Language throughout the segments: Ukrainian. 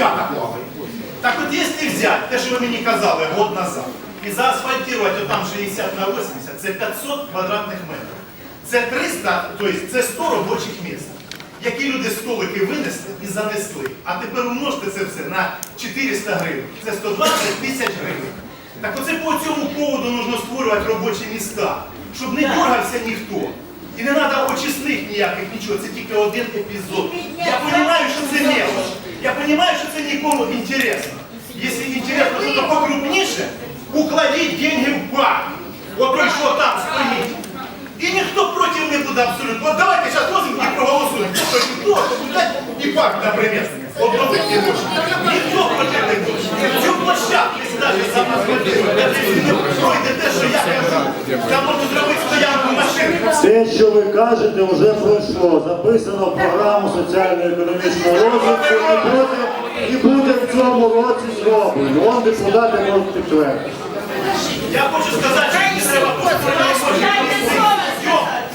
сміття наплаває. Так от якщо взяти те, що ви мені казали год назад, і заасфальтувати там 60 на 80, це 500 квадратних метрів. Це 300, тобто це 100 робочих місць, які люди столики винесли і занесли. А тепер умножте це все на 400 гривень. Це 120 тисяч гривень. Так оце по цьому поводу потрібно створювати робочі міста, щоб не дергався ніхто. І не треба очисних ніяких нічого, це тільки один епізод. Я розумію, що це мелоч. Я розумію, що це нікому інтересно. Якщо інтересно, що то покрупніше, укладіть деньги в банк. От той, що там стоїть. І ніхто проти не буде абсолютно. От давайте зараз возьмемо і проголосуємо. Хто проти того, то буде і парк, наприклад. Обновити гроші. Ніхто проти не буде. Цю площадку, якщо навіть сама зробити, не пройде те, що я кажу. Там можна зробити стоянку машини. Те, що ви кажете, вже пройшло. Записано в програму соціально-економічного розвитку і буде, і буде в цьому році зроблено. Вон депутати можуть підтвердити. Я хочу сказати, що не треба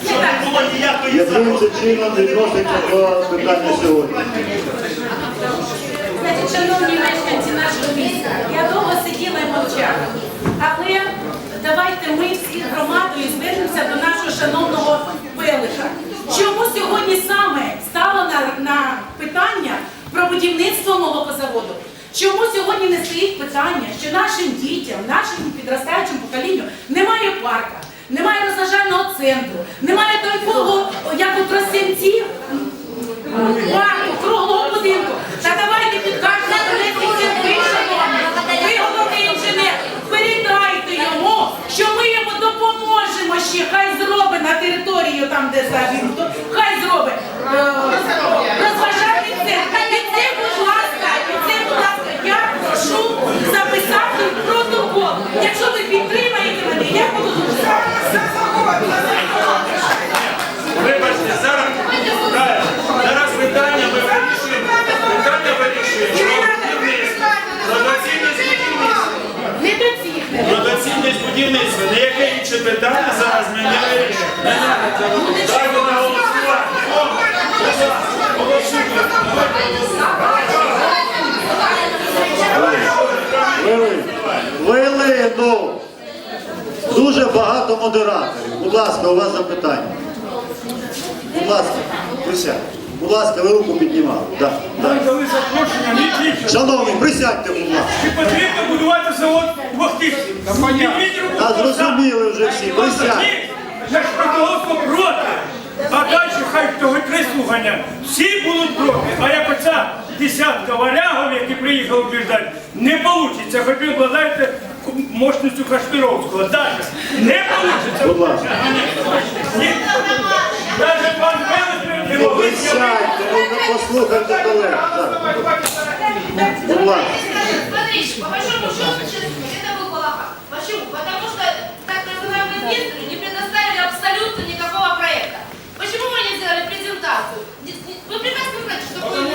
щоб не було ніякої Яким це чином відноситься до питання сьогодні? Значить, шановні мешканці нашого міста, я довго сиділа і мовчала. Давайте ми всі громадою звернемося до нашого шановного Пелиха. Чому сьогодні саме стало на, на питання про будівництво молокозаводу? Чому сьогодні не стоїть питання, що нашим дітям, нашому підростаючому поколінню немає парка, немає розважального центру, немає такого, як у Тростянці, парку, ще. Хай зробить на територію там, де загинуто. Хай зробить. е, Розважальний центр. Під це, будь ласка, під це, будь ласка, я прошу записати протокол. Якщо ви підтримаєте мене, я буду Вибачте, зараз, зараз питання ми вирішуємо. Питання вирішуємо. Про будівництва. недоцільне. Про доцільність будівництва. Інше питання зараз ми не робити. Дайте на. Хвилину. Дуже багато модераторів. Будь ласка, у вас запитання. Будь ласка, присядьте. Будь ласка, ви руку піднімали. Да, да. Шановні, присядьте, будь ласка. Чи потрібно будувати завод в Охтирці? Підніміть руку, Та зрозуміли вже всі, присядьте. Ні, Я ж проголосував проти. А далі хай того три слухання. Всі будуть проти. А як оця десятка варягов, які приїхали убіждати, не вийде. Хоч ви обладаєте мощністю Кашпіровського. Далі. Не вийде. Будь ласка. Навіть пан Белих не могли Присядьте, ну послухайте колег. Так. Смотрите, по большому счету, это был балахан. Почему? Потому что так называемые инвесторы не предоставили абсолютно никакого проекта. Почему вы не сделали презентацию? Вы прекрасно знаете, что такое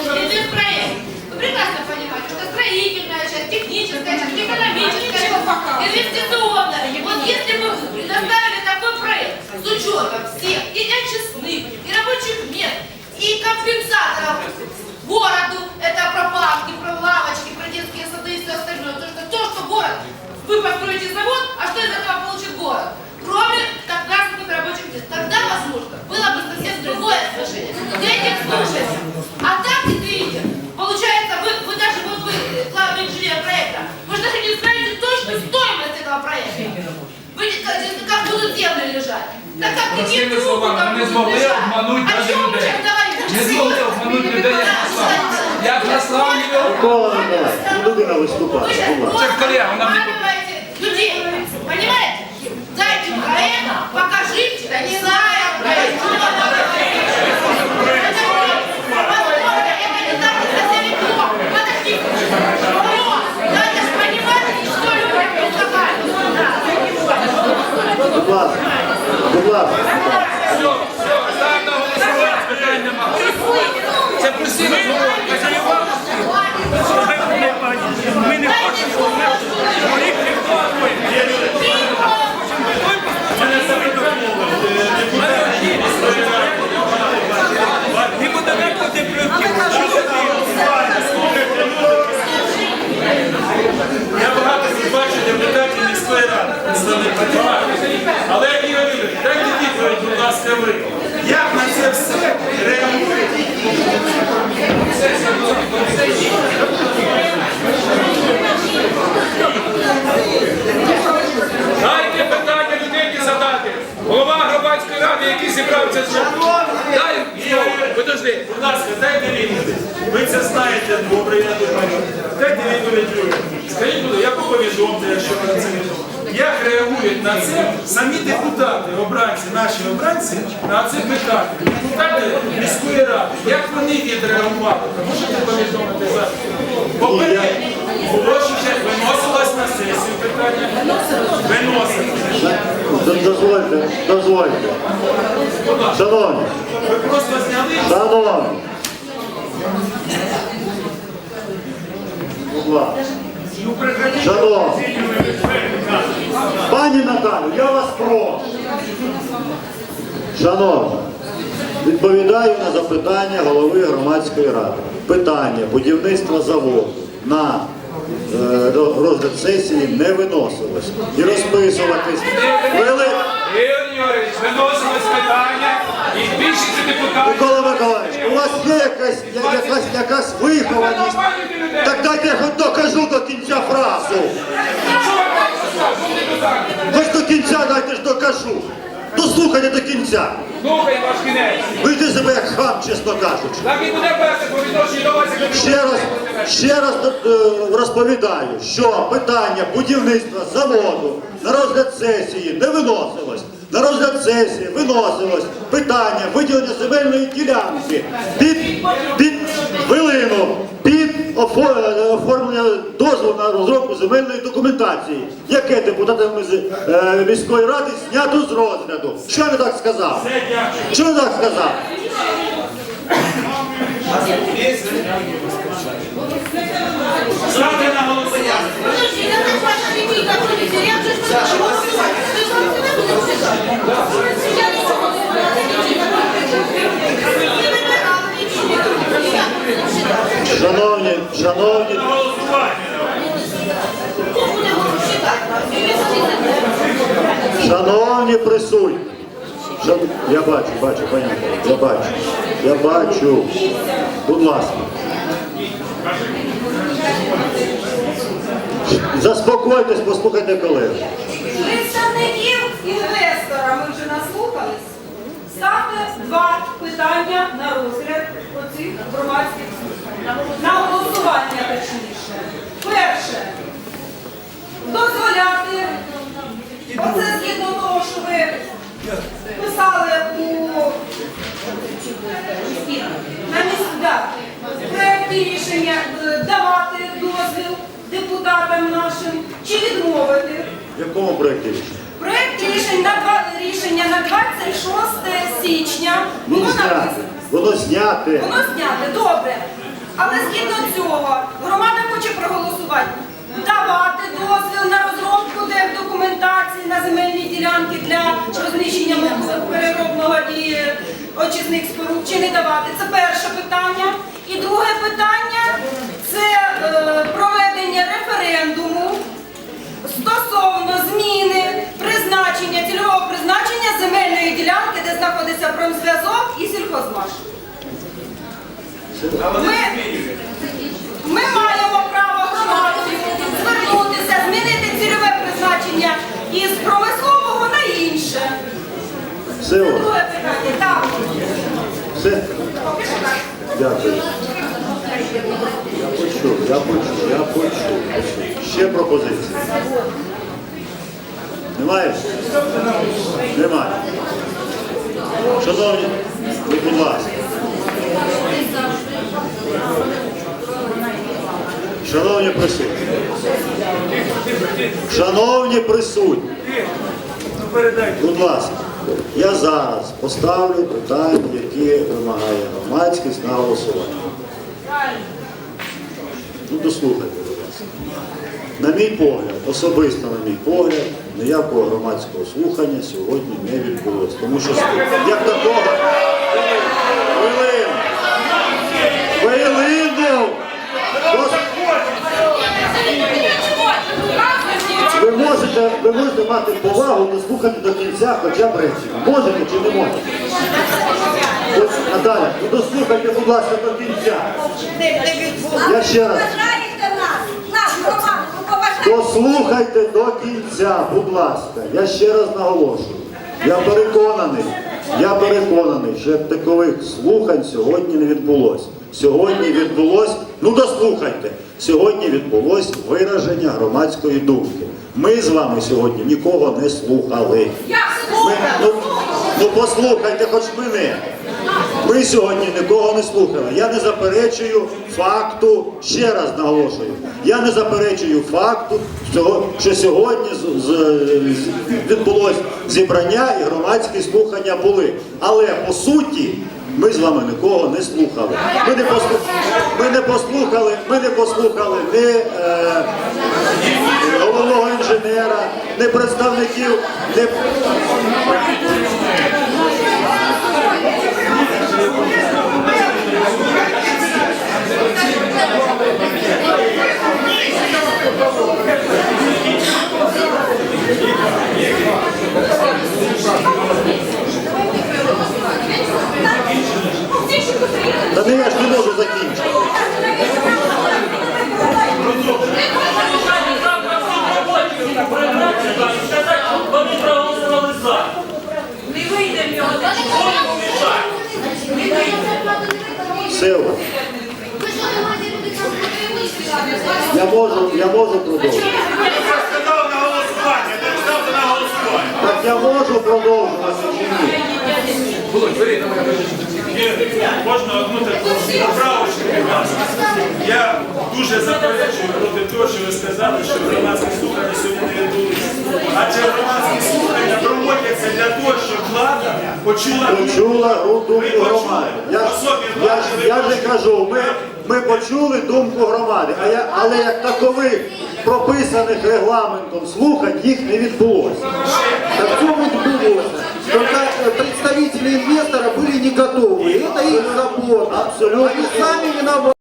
проект. Вы прекрасно понимаете, что строительная часть, техническая часть, экономическая, инвестиционная. И вот если бы вы предоставили такой проект с учетом всех и очистных, и рабочих мест, и компенсаторов построите завод, а что из этого получит город? Кроме тогда рабочих мест. Тогда, возможно, было бы совсем другое отношение. К этим слушать. А так, видите, получается, вы, вы даже вот вы, главный инженер проекта, вы же даже не знаете точную стоимость этого проекта. Вы не знаете, как будут земли лежать. Так как вы Простими не словами, как не будут змогли лежать. обмануть О даже чем вы людей. сейчас говорите? Не змогли обмануть людей, як наслав. Як наслав мільйон. Микола Миколаївич, ну людина виступає. Вы же Будь ласка. Це колега, вона Все, все, ставимо на голосування, питань нема. Це постійно говорить. Ми не хочемо, щоб ми рік ніхто не Мене запитували. Депутат я думаю, дайте відповідь. Скажіть, будь ласка, яку повідомте, якщо ви на це не Як реагують на це самі депутати, обранці, наші обранці, на це питання? Депутати міської ради, як вони відреагували? Можете повідомити зараз? Попередньо виносилось на сесію питання. Виносилось. Дозвольте, дозвольте. Шановні, Ви просто зняли. шановні. Будь ласка. Ну, прекратіть Шановні. Пані Наталю, я вас прошу. Шановні, відповідаю на запитання голови громадської ради. Питання будівництва заводу на е, розгляд сесії не виносилось. І розписуватись. Вели... Ігор Юрійович, виносилось питання, і більшість депутатів. Микола Миколаївич, у вас є якась, я- якась, якась вихованість? Так дайте я хоч докажу до кінця фразу. Хоч до кінця дайте ж докажу. Дослухайте до кінця. Слухай, ваш кінець. Вийди себе як хам, чесно кажучи. Так і буде перше по відношенню до вас, як до Ще раз, ще раз е, розповідаю, що питання будівництва заводу на розгляд сесії не виносилось. На розгляд сесії виносилось питання виділення земельної ділянки під, під хвилину, під е, оформлення дозволу на розробку земельної документації, яке депутатами е, міської ради знято з розгляду. Що не так сказав? Що не так сказав? Ставте на голосування. Подожди, я так ваша линейка будет, я же не хочу голосовать. Ты же не будешь писать. Я не могу голосовать. Ты выбирал линейку. Я буду считать. Шановні, шановні, На голосування. Кто будет считать? Или списать? Шановні присутні, Шан... я бачу, бачу, понятно, я бачу, я бачу. Будь ласка. Заспокойтесь, послухайте колег. Представників інвестора ми вже наслухались. Ставте два питання на розгляд оцих громадських слухань. На голосування точніше. Перше. Дозволяти, оце згідно того, що ви писали у на місцях проєкті рішення е, давати дозвіл депутатам нашим чи відмовити. В якому проєкті рішення? Проєкт рішень на рішення на 26 січня було написано. Воно зняте. Воно зняте, добре. Але згідно цього громада хоче проголосувати. Давати дозвіл на розробку документації на земельні ділянки для розміщення переробного і очисних споруд чи не давати. Це перше питання. І друге питання це е, проведення референдуму стосовно зміни призначення, цільового призначення земельної ділянки, де знаходиться промзв'язок і сільхозваш. Ми, ми Все, друге питання. Так, все. Дякую. Я почув, я почув, я почув. Ще пропозиції. Немає? Немає. Шановні, ви, будь ласка. Шановні присутні. Шановні присутні. Ну. Будь ласка, я зараз поставлю питання, які вимагає громадськість на голосування. Ну, дослухайте, будь ласка. На мій погляд, особисто на мій погляд, ніякого громадського слухання сьогодні не відбулося. Тому що як такого. Хвилину! Хвилину! Дос- Ви можете, ви можете мати повагу дослухати до кінця хоча б речення. Можете чи не можете? Ось, Наталя, ну дослухайте, будь ласка, до кінця. Я ще раз. Дослухайте до кінця, будь ласка. Я ще раз наголошую. Я переконаний, я переконаний, що такових слухань сьогодні не відбулося. Сьогодні відбулось, ну дослухайте, сьогодні відбулось вираження громадської думки. Ми з вами сьогодні нікого не слухали. Ми, ну, ну послухайте хоч мене. Ми сьогодні нікого не слухали. Я не заперечую факту, ще раз наголошую, я не заперечую факту, що сьогодні з, з, з- відбулось зібрання і громадські слухання були. Але по суті ми з вами нікого не слухали. Ми не послухали, ми не послухали, ми не послухали ні е, головного інженера, ні представників, ні Та не я ж не можу закінчити. Вони проголосували за. Не вийде в нього. Все у вас. Вы что, думаете, люди как будто Я можу, я можу продовжувати. Я сказав на голосування, я не ставте на голосування. Так я можу продовжувати. Можна одну таку поправочку? Я дуже заперечую проти того, що ви сказали, що громадські слухання сьогодні не відбулися. Адже громадські слухання проводяться для того, щоб влада почула Почула гру- думку громади. Я, я, ж- я ж і кажу, ми, ми почули думку громади, а я, але як такових прописаних регламентом слухань їх не відбулося. Так в чем відбулося? Только э, представители инвестора были не готовы. Это их забота. Абсолютно. Они сами виноваты.